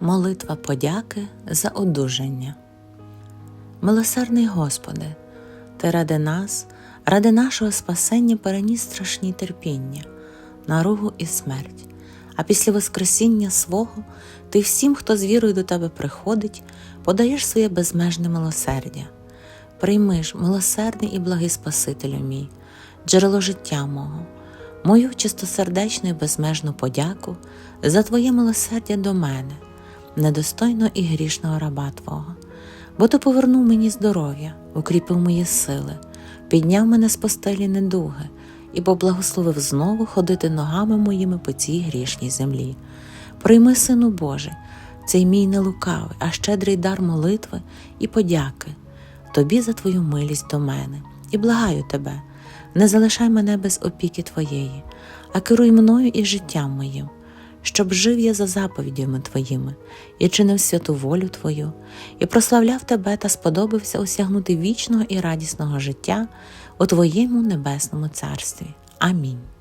Молитва подяки за одужання. Милосердний Господи, Ти ради нас, ради нашого спасення переніс страшні терпіння, наругу і смерть, а після Воскресіння свого Ти всім, хто з вірою до Тебе приходить, подаєш своє безмежне милосердя. Прийми ж, милосердний і благий Спасителю мій, джерело життя мого, мою чистосердечну і безмежну подяку за Твоє милосердя до мене, недостойно і грішного раба Твого, бо Ти повернув мені здоров'я, укріпив мої сили, підняв мене з постелі недуги і поблагословив знову ходити ногами моїми по цій грішній землі. Прийми, Сину Божий, цей мій нелукавий, а щедрий дар молитви і подяки Тобі за Твою милість до мене. І благаю Тебе, не залишай мене без опіки Твоєї, а керуй мною і життям моїм, щоб жив я за заповідями Твоїми і чинив святу волю Твою, і прославляв Тебе та сподобався осягнути вічного і радісного життя у Твоєму небесному царстві. Амінь.